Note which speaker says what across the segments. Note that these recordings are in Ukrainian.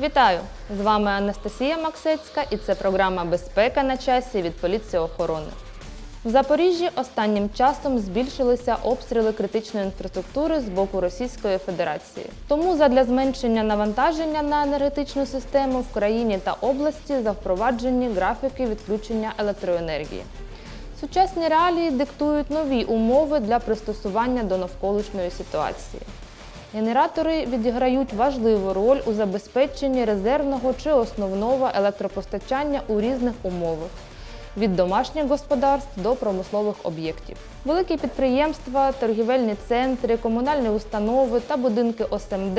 Speaker 1: Вітаю! З вами Анастасія Максецька і це програма Безпека на часі від поліції охорони. В Запоріжжі останнім часом збільшилися обстріли критичної інфраструктури з боку Російської Федерації. Тому задля зменшення навантаження на енергетичну систему в країні та області запроваджені графіки відключення електроенергії. Сучасні реалії диктують нові умови для пристосування до навколишньої ситуації. Генератори відіграють важливу роль у забезпеченні резервного чи основного електропостачання у різних умовах від домашніх господарств до промислових об'єктів. Великі підприємства, торгівельні центри, комунальні установи та будинки ОСМД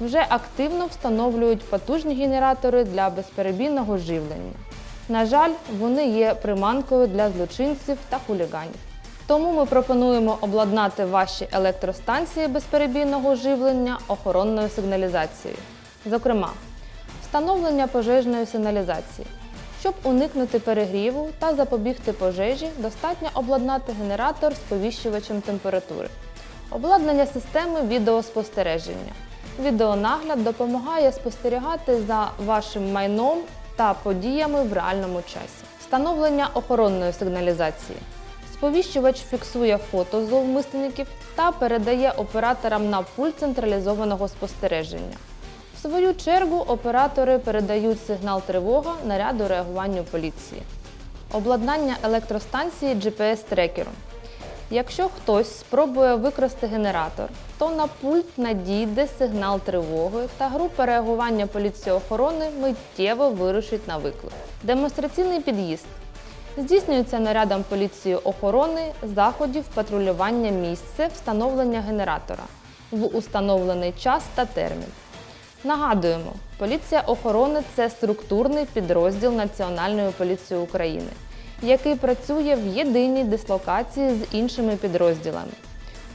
Speaker 1: вже активно встановлюють потужні генератори для безперебійного живлення. На жаль, вони є приманкою для злочинців та хуліганів. Тому ми пропонуємо обладнати ваші електростанції безперебійного живлення охоронною сигналізацією. Зокрема, встановлення пожежної сигналізації. Щоб уникнути перегріву та запобігти пожежі, достатньо обладнати генератор з повіщувачем температури. Обладнання системи відеоспостереження. Відеонагляд допомагає спостерігати за вашим майном та подіями в реальному часі. Встановлення охоронної сигналізації. Сповіщувач фіксує фото зловмисників та передає операторам на пульт централізованого спостереження. В свою чергу оператори передають сигнал тривога наряду реагування поліції. Обладнання електростанції GPS-трекером. Якщо хтось спробує викрасти генератор, то на пульт надійде сигнал тривоги та група реагування поліції охорони миттєво вирушить на виклик. Демонстраційний під'їзд. Здійснюється нарядом поліції охорони заходів патрулювання місця встановлення генератора в установлений час та термін. Нагадуємо, поліція охорони це структурний підрозділ Національної поліції України, який працює в єдиній дислокації з іншими підрозділами.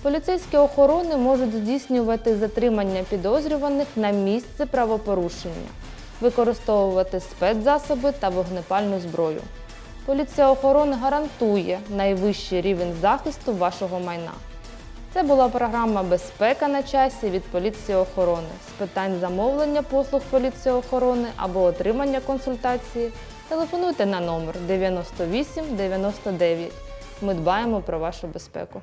Speaker 1: Поліцейські охорони можуть здійснювати затримання підозрюваних на місце правопорушення, використовувати спецзасоби та вогнепальну зброю. Поліція охорони гарантує найвищий рівень захисту вашого майна. Це була програма Безпека на часі від поліції охорони з питань замовлення послуг поліції охорони або отримання консультації. Телефонуйте на номер 98 99. Ми дбаємо про вашу безпеку.